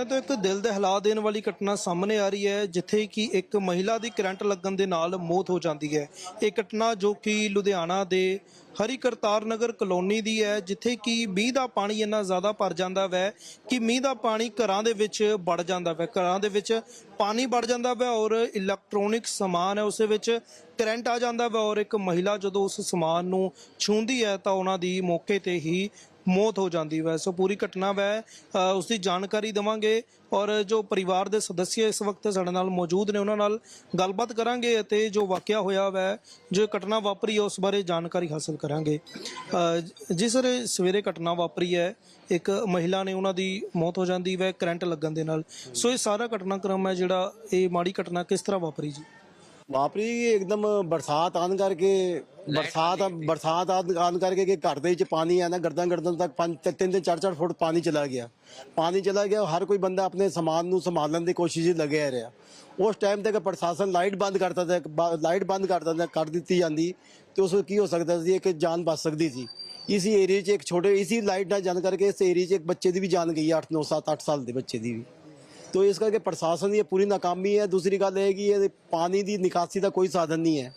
ਲੁਧਿਆਣਾ ਤੋਂ ਇੱਕ ਦਿਲ ਦੇ ਹਿਲਾ ਦੇਣ ਵਾਲੀ ਘਟਨਾ ਸਾਹਮਣੇ ਆ ਰਹੀ ਹੈ, ਜਿੱਥੇ ਕਿ ਇੱਕ ਮਹਿਲਾ ਦੀ ਕਰੰਟ ਲੱਗਣ ਦੇ ਨਾਲ ਮੌਤ ਹੋ ਜਾਂਦੀ ਹੈ। ਇਹ ਘਟਨਾ ਜੋ ਕਿ ਲੁਧਿਆਣਾ ਦੇ ਹਰੀ ਕਰਤਾਰ ਨਗਰ ਕਲੋਨੀ ਦੀ ਹੈ, ਜਿੱਥੇ ਕਿ ਮੀਂਹ ਦਾ ਪਾਣੀ ਇੰਨਾ ਜ਼ਿਆਦਾ ਭਰ ਜਾਂਦਾ ਵੈ ਕਿ ਮੀਂਹ ਦਾ ਪਾਣੀ ਘਰਾਂ ਦੇ ਵਿੱਚ ਵੜ ਜਾਂਦਾ ਵੈ। ਘਰਾਂ ਦੇ ਵਿੱਚ ਪਾਣੀ ਵੜ ਜਾਂਦਾ ਵੈ ਔਰ ਇਲੈਕਟ੍ਰੋਨਿਕ ਸਮਾਨ ਹੈ, ਉਸ ਵਿੱਚ ਕਰੰਟ ਆ ਜਾਂਦਾ ਵੈ ਔਰ ਇੱਕ ਮਹਿਲਾ ਜਦੋਂ ਉਸ ਸਮਾਨ ਨੂੰ ਛੂੰਹਦੀ ਹੈ ਤਾਂ ਉਹਨਾਂ ਦੀ ਮੌਕੇ ਤੇ ਹੀ ਮੌਤ ਹੋ ਜਾਂਦੀ ਵੈ। ਸੋ ਪੂਰੀ ਘਟਨਾ ਵੈ। ਅ, ਉਸ ਦੀ ਜਾਣਕਾਰੀ ਦਵਾਂਗੇ ਔਰ ਜੋ ਪਰਿਵਾਰ ਦੇ ਸਦੱਸਿਆ ਇਸ ਵਕਤ ਸਾਡੇ ਨਾਲ ਮੌਜੂਦ ਨੇ ਉਹਨਾਂ ਨਾਲ ਗੱਲਬਾਤ ਕਰਾਂਗੇ ਅਤੇ ਜੋ ਵਾਕਿਆ ਹੋਇਆ ਵੈ ਜੋ ਘਟਨਾ ਵਾਪਰੀ ਹੈ ਉਸ ਬਾਰੇ ਜਾਣਕਾਰੀ ਹਾਸਲ ਕਰਾਂਗੇ। ਅ, ਸਰ ਰੇ ਸਵੇਰੇ ਘਟਨਾ ਵਾਪਰੀ ਹੈ। ਇੱਕ ਮਹਿਲਾ ਨੇ ਉਹਨਾਂ ਦੀ ਮੌਤ ਹੋ ਜਾਂਦੀ ਵੈ ਕਰੰਟ ਲੱਗਣ ਦੇ ਨਾਲ। ਸੋ ਇਹ ਸਾਰਾ ਘਟਨਾਕ੍ਰਮ ਹੈ ਜਿਹੜਾ ਇਹ ਮਾੜੀ ਘਟਨਾ ਕਿਸ ਤਰ੍ਹਾਂ ਵਾਪਰੀ ਜੀ? ਵਾਪਰੀ ਇੱਕਦਮ ਬਰਸਾਤ ਆਨ ਕਰਕੇ ਬਰਸਾਤ ਬਰਸਾਤ ਆਨ ਕਰਕੇ ਕਿ ਘਰ ਦੇ ਵਿੱਚ ਪਾਣੀ ਆ ਨਾ ਗਰਦਨ ਗਰਦਨ ਤੱਕ ਪੰਜ ਤਿੰਨ ਤਿੰਨ ਚਾਰ ਚਾਰ ਫੁੱਟ ਪਾਣੀ ਚਲਾ ਗਿਆ। ਪਾਣੀ ਚਲਾ ਗਿਆ ਹਰ ਕੋਈ ਬੰਦਾ ਆਪਣੇ ਸਮਾਨ ਨੂੰ ਸੰਭਾਲਣ ਦੀ ਕੋਸ਼ਿਸ਼ ਹੀ ਲੱਗਿਆ ਰਿਹਾ। ਉਸ ਟਾਈਮ ਤੱਕ ਪ੍ਰਸ਼ਾਸਨ ਲਾਈਟ ਬੰਦ ਕਰਤਾ था ਲਾਈਟ ਬੰਦ ਕਰਤਾ था ਕਰ ਦਿੱਤੀ ਜਾਂਦੀ ਤੇ ਉਸ ਕੀ ਹੋ ਸਕਦਾ ਸੀ? ਕਿ ਜਾਨ ਬਚ ਸਕਦੀ ਸੀ। ਇਸੀ ਏਰੀਆ 'ਚ ਇੱਕ ਛੋਟੇ ਇਸੀ ਲਾਈਟ ਨਾਲ ਜਾਣ ਕਰਕੇ ਇਸ ਏਰੀਆ 'ਚ ਇੱਕ ਬੱਚੇ ਦੀ ਵੀ ਜਾਨ ਗਈ 8 9 7 8 ਸਾਲ ਦੇ ਬੱਚੇ ਦੀ ਵੀ। ਤੋ ਇਸ ਕਰਕੇ ਪ੍ਰਸ਼ਾਸਨ ਦੀ ਇਹ ਪੂਰੀ ਨਾਕਾਮੀ ਹੈ। ਦੂਸਰੀ ਗੱਲ ਇਹ ਕਿ ਇਹ ਪਾਣੀ ਦੀ ਨਿਕਾਸੀ ਦਾ ਕੋਈ ਸਾਧਨ ਨਹੀਂ ਹੈ।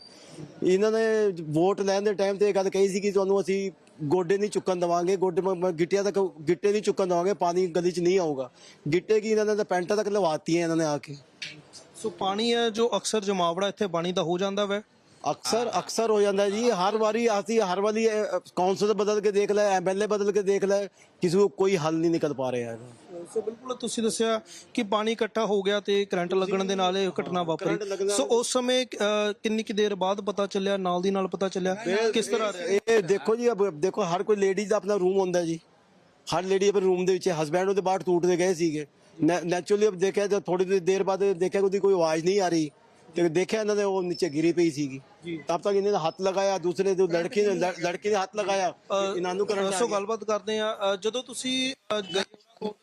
ਇਹਨਾਂ ਨੇ ਵੋਟ ਲੈਣ ਦੇ ਟਾਈਮ ਤੇ ਇਹ ਗੱਲ ਕਹੀ ਸੀ ਕਿ ਤੁਹਾਨੂੰ ਅਸੀਂ ਗੋਡੇ ਨਹੀਂ ਚੁੱਕਣ ਦਵਾਂਗੇ, ਗੋਡੇ ਗਿੱਟਿਆਂ ਤੱਕ, ਗਿੱਟੇ ਨਹੀਂ ਚੁੱਕਣ ਦਵਾਂਗੇ, ਪਾਣੀ ਗਲੀ 'ਚ ਨਹੀਂ ਆਊਗਾ। ਗਿੱਟੇ ਕੀ ਇਹਨਾਂ ਨੇ ਤਾਂ ਪੈਂਟਾਂ ਤੱਕ ਲਵਾਤੀ ਹੈ ਇਹਨਾਂ ਨੇ ਆ ਕੇ। ਸੋ ਪਾਣੀ ਹੈ ਜੋ ਅਕਸਰ ਜਮਾਵੜਾ ਇੱਥੇ ਪਾਣੀ ਦਾ ਹੋ ਜਾਂਦਾ ਵੈ। ਅਕਸਰ ਅਕਸਰ ਹੋ ਜਾਂਦਾ ਜੀ ਹਰ ਵਾਰੀ ਅਸੀਂ ਹਰ ਵਾਰੀ ਕਾਉਂਸਲ ਬਦਲ ਕੇ ਦੇਖ ਲੈ ਐਮਐਲਏ ਬਦਲ ਕੇ ਦੇਖ ਲੈ ਕਿਸੇ ਨੂੰ ਕੋਈ ਹੱਲ ਨਹੀਂ ਨਿਕਲ ਪਾ ਰਿਹਾ ਹੈਗਾ। ਸੋ ਬਿਲਕੁਲ ਤੁਸੀਂ ਦੱਸਿਆ ਕਿ ਪਾਣੀ ਇਕੱਠਾ ਹੋ ਗਿਆ ਤੇ ਕਰੰਟ ਲੱਗਣ ਦੇ ਨਾਲ ਇਹ ਘਟਨਾ ਵਾਪਰੀ। ਸੋ ਉਸ ਸਮੇਂ ਕਿੰਨੀ ਕਿ ਦੇਰ ਬਾਅਦ ਪਤਾ ਚੱਲਿਆ ਨਾਲ ਦੀ ਨਾਲ ਪਤਾ ਚੱਲਿਆ? ਕਿਸ ਤਰ੍ਹਾਂ ਰਿਹਾ? ਇਹ ਦੇਖੋ ਜੀ ਅਬ ਦੇਖੋ ਹਰ ਕੋਈ ਲੇਡੀਜ਼ ਦਾ ਆਪਣਾ ਰੂਮ ਹੁੰਦਾ ਜੀ। ਹਰ ਲੇਡੀ ਆਪਣੇ ਰੂਮ ਦੇ ਵਿੱਚ ਹਸਬੈਂਡ ਉਹਦੇ ਬਾਹਰ ਟੂਟਦੇ ਗਏ ਸੀਗੇ। ਨੈਚੁਰਲੀ ਅਬ ਦੇਖਿਆ ਤਾਂ ਥੋੜੀ ਦੇਰ ਬਾਅਦ ਦੇਖਿਆ ਕਿ ਉਹਦੀ ਕੋਈ ਆਵਾਜ਼ ਨਹੀਂ ਆ ਰਹੀ। ਤੇ ਦੇਖਿਆ ਇਹਨਾਂ ਦੇ ਉਹ ਨੀਚੇ ਗਿਰੀ ਪਈ ਸੀਗੀ। ਤਬ ਤੱਕ ਇਹਨੇ ਹੱਥ ਲਗਾਇਆ ਦੂਸਰੇ ਜੋ ਲੜਕੀ ਨੇ ਲੜ- ਲੜਕੀ ਨੇ ਹੱਥ ਲਗਾਇਆ ਇਹਨਾਂ ਨੂੰ ਕਰਨ ਸੋ ਗੱਲਬਾਤ ਕਰਦੇ ਆ ਜਦੋਂ ਤੁਸੀਂ ਗਏ ਉਹਨਾਂ ਕੋਲ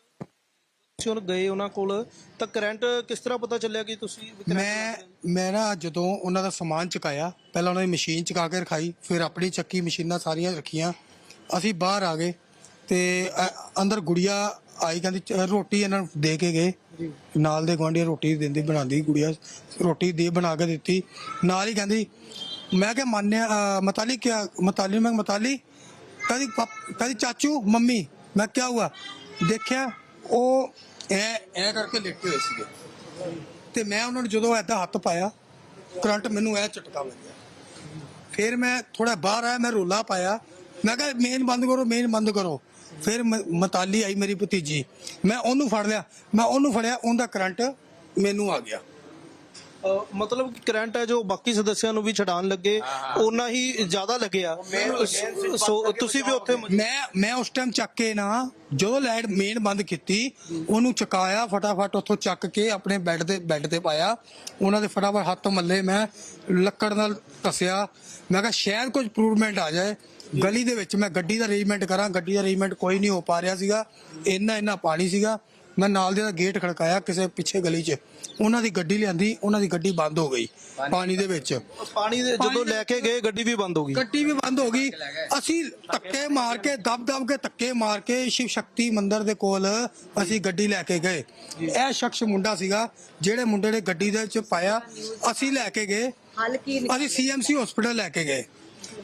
ਤੁਸੀਂ ਉਹਨਾਂ ਗਏ ਉਹਨਾਂ ਕੋਲ ਤਾਂ ਕਰੰਟ ਕਿਸ ਤਰ੍ਹਾਂ ਪਤਾ ਚੱਲਿਆ ਕਿ ਤੁਸੀਂ ਵੀ current ਮੈਂ ਮੈਂ ਨਾ ਜਦੋਂ ਉਹਨਾਂ ਦਾ ਸਮਾਨ ਚੁਕਾਇਆ ਪਹਿਲਾਂ ਉਹਨਾਂ ਦੀ ਮਸ਼ੀਨ ਚੁਕਾ ਕੇ ਰਖਾਈ ਫਿਰ ਆਪਣੀ ਚੱਕੀ ਮਸ਼ੀਨਾਂ ਸਾਰੀਆਂ ਰੱਖੀਆਂ। ਅਸੀਂ ਬਾਹਰ ਆ ਗਏ ਤੇ ਅ- ਅੰਦਰ ਗੁੜੀਆ ਆਈ ਕਹਿੰਦੀ ਚ- ਰੋਟੀ ਇਹਨਾਂ ਨੂੰ ਦੇ ਕੇ ਗਏ। ਨਾਲ ਦੇ ਗੁਆਂਢੀ ਰੋਟੀ ਦਿੰਦੀ ਬਣਾਉਂਦੀ ਕੁੜੀਆ ਰੋਟੀ ਦੇ ਬਣਾ ਕੇ ਦਿੱਤੀ। ਨਾਲ ਹੀ ਕਹਿੰਦੀ ਮੈਂ ਕਿ ਮੰਨਿਆ ਅ, ਮਤਾਲੀ ਕਿਆ ਮਤਾਲੀ ਮੈਂ ਕਿਹਾ, ਮਤਾਲੀ। ਕਹਿੰਦੀ ਪਾਪ- ਕਹਿੰਦੀ ਚਾਚੂ ਮੰਮੀ ਮੈਂ ਕਿਹਾ ਹੁਆ ਦੇਖਿਆ ਉਹ ਐ ਐ ਕਰਕੇ ਲੇਟੇ ਹੋਏ ਸੀਗੇ। ਤੇ ਮੈਂ ਉਹਨਾਂ ਨੂੰ ਜਦੋਂ ਐਦਾਂ ਹੱਥ ਪਾਇਆ ਕਰੰਟ ਮੈਨੂੰ ਐ ਝਟਕਾ ਲੱਗਿਆ। ਫਿਰ ਮੈਂ ਥੋੜਾ ਬਾਹਰ ਆਇਆ ਮੈਂ ਰੋਲਾ ਪਾਇਆ। ਮੈਂ ਕਿਹਾ ਮੇਨ ਬੰਦ ਕਰੋ ਮੇਨ ਬੰਦ ਕਰੋ। ਫਿਰ ਮ- ਮਤਾਲੀ ਆਈ ਮੇਰੀ ਭਤੀਜੀ। ਮੈਂ ਉਹਨੂੰ ਫੜ ਲਿਆ। ਮੈਂ ਉਹਨੂੰ ਫੜਿਆ, ਉਹਦਾ ਕਰੰਟ ਮੈਨੂੰ ਆ ਗਿਆ। ਮਤਲਬ ਕਿ ਕਰੰਟ ਹੈ ਜੋ ਬਾਕੀ ਸਦੱਸਿਆਂ ਨੂੰ ਵੀ ਛਡਾਣ ਲੱਗੇ ਉਹਨਾਂ ਹੀ। ਜ਼ਿਆਦਾ ਲੱਗਿਆ। ਸੋ ਤੁਸੀਂ ਵੀ ਉੱਥੇ ਮੈਂ ਮੈਂ ਉਸ ਟਾਈਮ ਚੱਕ ਕੇ ਨਾ ਜਦੋਂ ਲਾਈਟ ਮੇਨ ਬੰਦ ਕੀਤੀ ਉਹਨੂੰ ਚਕਾਇਆ ਫਟਾਫਟ ਉੱਥੋਂ ਚੱਕ ਕੇ ਆਪਣੇ ਬੈੱਡ ਤੇ ਬੈੱਡ ਤੇ ਪਾਇਆ। ਉਹਨਾਂ ਦੇ ਫਟਾਫਟ ਹੱਥ ਮੱਲੇ ਮੈਂ ਲੱਕੜ ਨਾਲ ਕੱਸਿਆ ਮੈਂ ਕਿਹਾ ਸ਼ਾਇਦ ਕੁਝ ਇੰਪਰੂਵਮੈਂਟ ਆ ਜਾਏ। ਗਲੀ ਦੇ ਵਿੱਚ ਮੈਂ ਗੱਡੀ ਦਾ ਅਰੇਂਜਮੈਂਟ ਕਰਾਂ ਗੱਡੀ ਦਾ ਅਰੇਂਜਮੈਂਟ ਕੋਈ ਨਹੀਂ ਹੋ ਪਾ ਰਿਹਾ ਸੀਗਾ। ਇੰਨਾ ਇੰਨਾ ਪਾਣੀ ਸੀਗਾ। ਮੈਂ ਨਾਲ ਦੇ ਦਾ ਗੇਟ ਖੜਕਾਇਆ ਕਿਸੇ ਪਿੱਛੇ ਗਲੀ 'ਚ। ਉਹਨਾਂ ਦੀ ਗੱਡੀ ਲਿਆਂਦੀ ਉਹਨਾਂ ਦੀ ਗੱਡੀ ਬੰਦ ਹੋ ਗਈ ਪਾਣੀ ਦੇ ਵਿੱਚ। ਪਾਣੀ ਦੇ ਜਦੋਂ ਲੈ ਕੇ ਗਏ ਗੱਡੀ ਵੀ ਬੰਦ ਹੋ ਗਈ। ਗੱਡੀ ਵੀ ਬੰਦ ਹੋ ਗਈ। ਅਸੀਂ ਧੱਕੇ ਮਾਰ ਕੇ ਦਬ ਦਬ ਕੇ ਧੱਕੇ ਮਾਰ ਕੇ ਸ਼ਿਵ ਸ਼ਕਤੀ ਮੰਦਿਰ ਦੇ ਕੋਲ ਅਸੀਂ ਗੱਡੀ ਲੈ ਕੇ ਗਏ। ਇਹ ਸ਼ਖਸ ਮੁੰਡਾ ਸੀਗਾ ਜਿਹੜੇ ਮੁੰਡੇ ਨੇ ਗੱਡੀ ਦੇ ਵਿੱਚ ਪਾਇਆ ਅਸੀਂ ਲੈ ਕੇ ਗਏ। ਹਲਕੀ ਅਸੀਂ ਸੀਐਮਸੀ ਹਸਪੀਟਲ ਲੈ ਕੇ ਗਏ।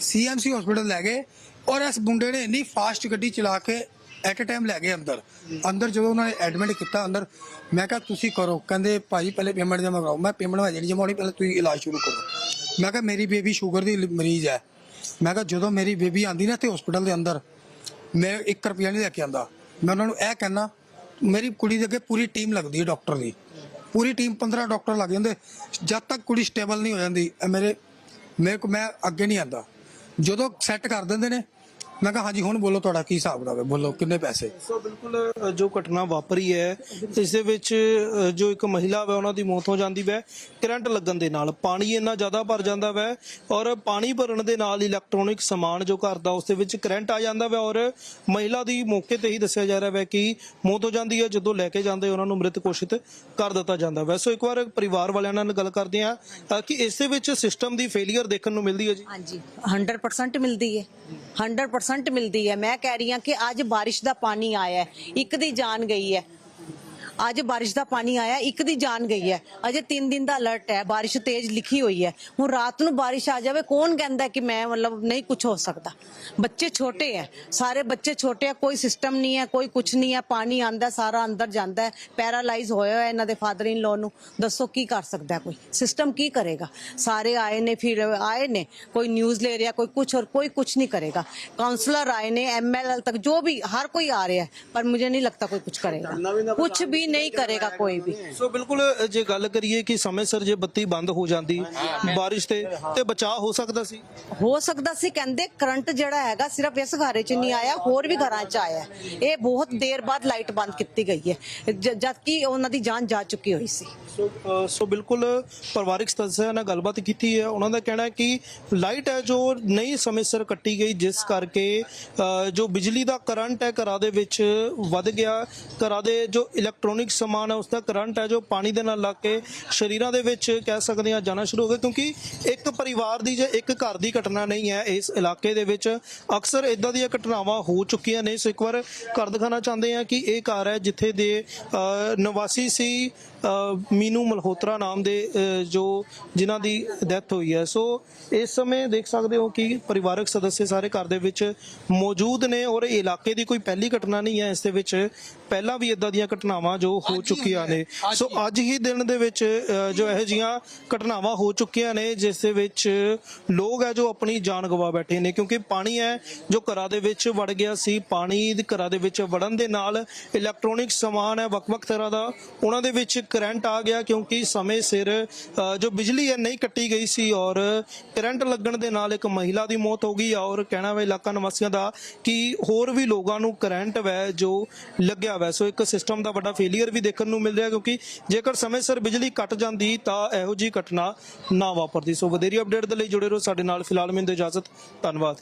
ਸੀਐਮਸੀ ਹਸਪੀਟਲ ਲੈ ਗਏ ਔਰ ਇਸ ਮੁੰਡੇ ਨੇ ਇੰਨੀ ਫਾਸਟ ਗੱਡੀ ਚਲਾ ਕੇ ਐਟ ਅ ਟਾਈਮ ਲੈ ਗਏ ਅੰਦਰ। ਅੰਦਰ ਜਦੋਂ ਉਹਨਾਂ ਨੇ ਐਡਮਿਟ ਕੀਤਾ, ਅੰਦਰ ਮੈਂ ਕਿਹਾ, ਤੁਸੀਂ ਕਰੋ। ਕਹਿੰਦੇ, ਭਾਜੀ, ਪਹਿਲੇ ਪੇਮੈਂਟ ਜਮਾ ਕਰਾਓ। ਮੈਂ ਪੇਮੈਂਟ ਵਾ ਜਿਹੜੀ ਜਮਾਉਣੀ ਪਹਿਲੇ ਤੁਸੀਂ ਇਲਾਜ ਸ਼ੁਰੂ ਕਰੋ। ਮੈਂ ਕਿਹਾ, ਮੇਰੀ ਬੇਬੀ ਸ਼ੂਗਰ ਦੀ ਮਰੀਜ਼ ਹੈ। ਮੈਂ ਕਿਹਾ, ਜਦੋਂ ਮੇਰੀ ਬੇਬੀ ਆਂਦੀ ਨਾ ਤੇ ਹਸਪੀਟਲ ਦੇ ਅੰਦਰ, ਮੈਂ 1 ਰੁਪਿਆ ਨਹੀਂ ਲੈ ਕੇ ਆਂਦਾ। ਮੈਂ ਉਹਨਾਂ ਨੂੰ ਇਹ ਕਹਿਣਾ, ਮੇਰੀ ਕੁੜੀ ਦੇ ਅੱਗੇ ਪੂਰੀ ਟੀਮ ਲੱਗਦੀ ਹੈ ਡਾਕਟਰ ਦੀ। ਪੂਰੀ ਟੀਮ 15 ਡਾਕਟਰ ਲੱਗ ਜਾਂਦੇ। ਜਦ ਤੱਕ ਕੁੜੀ ਸਟੇਬਲ ਨਹੀਂ ਹੋ ਜਾਂਦੀ, ਇਹ ਮੇਰੇ ਮੇਰੇ ਕੋ, ਮੈਂ ਅੱਗੇ ਨਹੀਂ ਆਂਦਾ। ਜਦੋਂ ਸੈੱਟ ਕਰ ਦਿੰਦੇ ਨੇ ਮੈਂ ਕਿਹਾ ਹਾਂਜੀ ਹੁਣ ਬੋਲੋ ਤੁਹਾਡਾ ਕੀ ਹਿਸਾਬ ਹੈ? ਬੋਲੋ ਕਿੰਨੇ ਪੈਸੇ? ਸੋ ਬਿਲਕੁਲ ਅ, ਜੋ ਘਟਨਾ ਵਾਪਰੀ ਹੈ ਇਸ ਦੇ ਵਿੱਚ ਅ, ਜੋ ਇੱਕ ਮਹਿਲਾ ਹੈ ਉਹਨਾਂ ਦੀ ਮੌਤ ਹੋ ਜਾਂਦੀ ਹੈ ਕਰੰਟ ਲੱਗਣ ਦੇ ਨਾਲ ਪਾਣੀ ਇੰਨਾ ਜ਼ਿਆਦਾ ਭਰ ਜਾਂਦਾ ਹੈ ਔਰ ਪਾਣੀ ਭਰਨ ਦੇ ਨਾਲ ਇਲੈਕਟ੍ਰੋਨਿਕ ਸਮਾਨ ਜੋ ਘਰ ਦਾ ਉਸ ਦੇ ਵਿੱਚ ਕਰੰਟ ਆ ਜਾਂਦਾ ਹੈ ਔਰ ਮਹਿਲਾ ਦੀ ਮੌਕੇ ਤੇ ਹੀ ਦੱਸਿਆ ਜਾ ਰਿਹਾ ਹੈ ਕਿ ਮੌਤ ਹੋ ਜਾਂਦੀ ਹੈ ਜਦੋਂ ਲੈ ਕੇ ਜਾਂਦੇ ਉਹਨਾਂ ਨੂੰ ਮ੍ਰਿਤ ਘੋਸ਼ਿਤ ਕਰ ਦਿੱਤਾ ਜਾਂਦਾ ਹੈ ਸੋ ਇੱਕ ਵਾਰ ਪਰਿਵਾਰ ਵਾਲਿਆਂ ਨਾਲ ਗੱਲ ਕਰਦੇ ਹਾਂ ਅ, ਕਿ ਇਸ ਦੇ ਵਿੱਚ ਸਿਸਟਮ ਦੀ ਫੇਲਿਅਰ ਦੇਖਣ ਨੂੰ ਮਿਲਦੀ ਹੈ ਜੀ? ਹਾਂਜੀ 100% ਮਿਲਦੀ ਹੈ। 100% ਮਿਲਦੀ ਹੈ। ਮੈਂ ਕਹਿ ਰਹੀ ਹਾਂ ਕਿ ਅੱਜ ਬਾਰਿਸ਼ ਦਾ ਪਾਣੀ ਆਇਆ ਹੈ। ਇੱਕ ਦੀ ਜਾਨ ਗਈ ਹੈ। ਅੱਜ ਬਾਰਿਸ਼ ਦਾ ਪਾਣੀ ਆਇਆ ਇੱਕ ਦੀ ਜਾਨ ਗਈ ਹੈ। ਅਜੇ ਤਿੰਨ ਦਿਨ ਦਾ ਅਲਰਟ ਹੈ ਬਾਰਿਸ਼ ਤੇਜ਼ ਲਿਖੀ ਹੋਈ ਹੈ। ਹੁਣ ਰਾਤ ਨੂੰ ਬਾਰਿਸ਼ ਆ ਜਾਵੇ ਕੌਣ ਕਹਿੰਦਾ ਕਿ ਮੈਂ ਮਤਲਬ ਨਹੀਂ ਕੁਝ ਹੋ ਸਕਦਾ? ਬੱਚੇ ਛੋਟੇ ਹੈ ਸਾਰੇ ਬੱਚੇ ਛੋਟੇ ਹੈ ਕੋਈ ਸਿਸਟਮ ਨਹੀਂ ਹੈ ਕੋਈ ਕੁਝ ਨਹੀਂ ਹੈ ਪਾਣੀ ਆਂਦਾ ਸਾਰਾ ਅੰਦਰ ਜਾਂਦਾ ਹੈ ਪੈਰਾਲਾਈਜ਼ ਹੋਇਆ ਹੋਇਆ ਇਹਨਾਂ ਦੇ ਫਾਦਰ ਇਨ ਲੋ ਨੂੰ। ਦੱਸੋ ਕੀ ਕਰ ਸਕਦਾ ਕੋਈ? ਸਿਸਟਮ ਕੀ ਕਰੇਗਾ? ਸਾਰੇ ਆਏ ਨੇ ਫਿਰ ਆਏ ਨੇ ਕੋਈ ਨਿਊਜ਼ ਲੈ ਰਿਹਾ ਕੋਈ ਕੁਝ ਔਰ ਕੋਈ ਕੁਝ ਨਹੀਂ ਕਰੇਗਾ। ਕਾਉਂਸਲਰ ਆਏ ਨੇ ਐਮਐਲਐਲ ਤੱਕ ਜੋ ਵੀ ਹਰ ਕੋਈ ਆ ਰਿਹਾ ਪਰ ਮੈਨੂੰ ਨਹੀਂ ਲੱਗਦਾ ਕੋਈ ਕੁਝ ਕਰੇਗਾ। ਕੁਝ ਵੀ भी नहीं करेगा कोई भी ਸੋ ਬਿਲਕੁਲ ਅ, ਜੇ ਗੱਲ ਕਰੀਏ ਕਿ ਸਮੇਂ ਸਿਰ ਜੇ ਬੱਤੀ ਬੰਦ ਹੋ ਜਾਂਦੀ ਬਾਰਿਸ਼ ਤੇ ਤੇ ਬਚਾਅ ਹੋ ਸਕਦਾ ਸੀ ਹੋ ਸਕਦਾ ਸੀ ਕਹਿੰਦੇ ਕਰੰਟ ਜਿਹੜਾ ਹੈਗਾ ਸਿਰਫ ਇਸ ਘਰੇ 'ਚ ਨਹੀਂ ਆਇਆ ਹੋਰ ਵੀ ਘਰਾਂ 'ਚ ਆਇਆ ਹੈ। ਇਹ ਬਹੁਤ ਦੇਰ ਬਾਅਦ ਲਾਈਟ ਬੰਦ ਕੀਤੀ ਗਈ ਹੈ ਜ- ਜਦ ਕਿ ਉਹਨਾਂ ਦੀ ਜਾਨ ਜਾ ਚੁੱਕੀ ਹੋਈ ਸੀ ਸੋ ਅ, ਸੋ ਬਿਲਕੁਲ ਪਰਿਵਾਰਿਕ ਸਦੱਸਿਆਂ ਨਾਲ ਗੱਲਬਾਤ ਕੀਤੀ ਹੈ ਉਹਨਾਂ ਦਾ ਕਹਿਣਾ ਹੈ ਕਿ ਲਾਈਟ ਹੈ ਜੋ ਨਹੀਂ ਸਮੇਂ ਸਿਰ ਕੱਟੀ ਗਈ ਜਿਸ ਕਰਕੇ ਅ, ਜੋ ਬਿਜਲੀ ਦਾ ਕਰੰਟ ਹੈ ਘਰਾਂ ਦੇ ਵਿੱਚ ਵੱਧ ਗਿਆ ਘਰਾਂ ਦੇ ਜੋ ਇਲੈਕਟ੍ਰੋਨਿਕ ਸਮਾਨ ਹੈ, ਉਸ ਦਾ ਕਰੰਟ ਹੈ ਜੋ ਪਾਣੀ ਦੇ ਨਾਲ ਲੱਗ ਕੇ ਸਰੀਰਾਂ ਦੇ ਵਿੱਚ ਕਹਿ ਸਕਦੇ ਹਾਂ ਜਾਣਾ ਸ਼ੁਰੂ ਹੋ ਗਿਆ, ਕਿਉਂਕਿ ਇੱਕ ਪਰਿਵਾਰ ਦੀ ਜਾਂ ਇੱਕ ਘਰ ਦੀ ਘਟਨਾ ਨਹੀਂ ਹੈ ਇਸ ਇਲਾਕੇ ਦੇ ਵਿੱਚ। ਅਕਸਰ ਇਦਾਂ ਦੀਆਂ ਘਟਨਾਵਾਂ ਹੋ ਚੁੱਕੀਆਂ ਨੇ, ਸੋ ਇੱਕ ਵਾਰ ਘਰ ਦਿਖਾਣਾ ਚਾਹੁੰਦੇ ਹਾਂ ਕਿ ਇਹ ਘਰ ਹੈ ਜਿੱਥੇ ਦੇ ਨਿਵਾਸੀ ਸੀ ਮੀਨੂ ਮਲਹੋਤਰਾ ਨਾਮ ਦੇ ਜੋ ਜਿਨ੍ਹਾਂ ਦੀ ਡੈਥ ਹੋਈ ਹੈ। ਸੋ ਇਸ ਸਮੇਂ ਦੇਖ ਸਕਦੇ ਹੋ ਕਿ ਪਰਿਵਾਰਕ ਸਦੱਸਿਆ ਸਾਰੇ ਘਰ ਦੇ ਵਿੱਚ ਮੌਜੂਦ ਨੇ ਔਰ ਇਲਾਕੇ ਦੀ ਕੋਈ ਪਹਿਲੀ ਘਟਨਾ ਨਹੀਂ ਹੈ। ਇਸ ਦੇ ਵਿੱਚ ਪਹਿਲਾਂ ਵੀ ਇਦਾਂ ਦੀਆਂ ਘਟਨਾਵਾਂ ਜੋ ਹੋ ਚੁੱਕੀਆਂ ਨੇ। ਸੋ ਅੱਜ ਹੀ ਦਿਨ ਦੇ ਵਿੱਚ ਜੋ ਇਹੋ ਜੀਆਂ ਘਟਨਾਵਾਂ ਹੋ ਚੁੱਕੀਆਂ ਨੇ ਜਿਸ ਦੇ ਵਿੱਚ ਲੋਕ ਹੈ ਜੋ ਆਪਣੀ ਜਾਨ ਗਵਾ ਬੈਠੇ ਨੇ ਕਿਉਂਕਿ ਪਾਣੀ ਹੈ ਜੋ ਘਰਾਂ ਦੇ ਵਿੱਚ ਵੜ ਗਿਆ ਸੀ। ਪਾਣੀ ਘਰਾਂ ਦੇ ਵਿੱਚ ਵੜਨ ਦੇ ਨਾਲ ਇਲੈਕਟ੍ਰੋਨਿਕ ਸਮਾਨ ਹੈ ਵੱਖ-ਵੱਖ ਤਰ੍ਹਾਂ ਦਾ ਉਹਨਾਂ ਦੇ ਵਿੱਚ ਕਰੰਟ ਆ ਗਿਆ ਕਿਉਂਕਿ ਸਮੇਂ ਸਿਰ ਜੋ ਬਿਜਲੀ ਹੈ ਨਹੀਂ ਕੱਟੀ ਗਈ ਸੀ ਔਰ ਕਰੰਟ ਲੱਗਣ ਦੇ ਨਾਲ ਇੱਕ ਮਹਿਲਾ ਦੀ ਮੌਤ ਹੋ ਗਈ। ਔਰ ਕਹਿਣਾ ਵਾ ਇਲਾਕਾ ਨਿਵਾਸੀਆਂ ਦਾ ਕਿ ਹੋਰ ਵੀ ਲੋਕਾਂ ਨੂੰ ਕਰੰਟ ਵੈ ਜੋ ਲੱਗਿਆ ਵੈ। ਸੋ ਇੱਕ ਸਿਸਟਮ ਦਾ ਵੱਡਾ ਫੇਲਿਅਰ ਵੀ ਦੇਖਣ ਨੂੰ ਮਿਲ ਰਿਹਾ ਕਿਉਂਕਿ ਜੇਕਰ ਸਮੇਂ ਸਿਰ ਬਿਜਲੀ ਕੱਟ ਜਾਂਦੀ ਤਾਂ ਇਹੋ ਜੀ ਘਟਨਾ ਨਾ ਵਾਪਰਦੀ। ਸੋ ਵਧੇਰੀ ਅਪਡੇਟ ਦੇ ਲਈ ਜੁੜੇ ਰਹੋ ਸਾਡੇ ਨਾਲ ਫਿਲਹਾਲ ਮੈਨੂੰ ਇਜਾਜ਼ਤ, ਧੰਨਵਾਦ।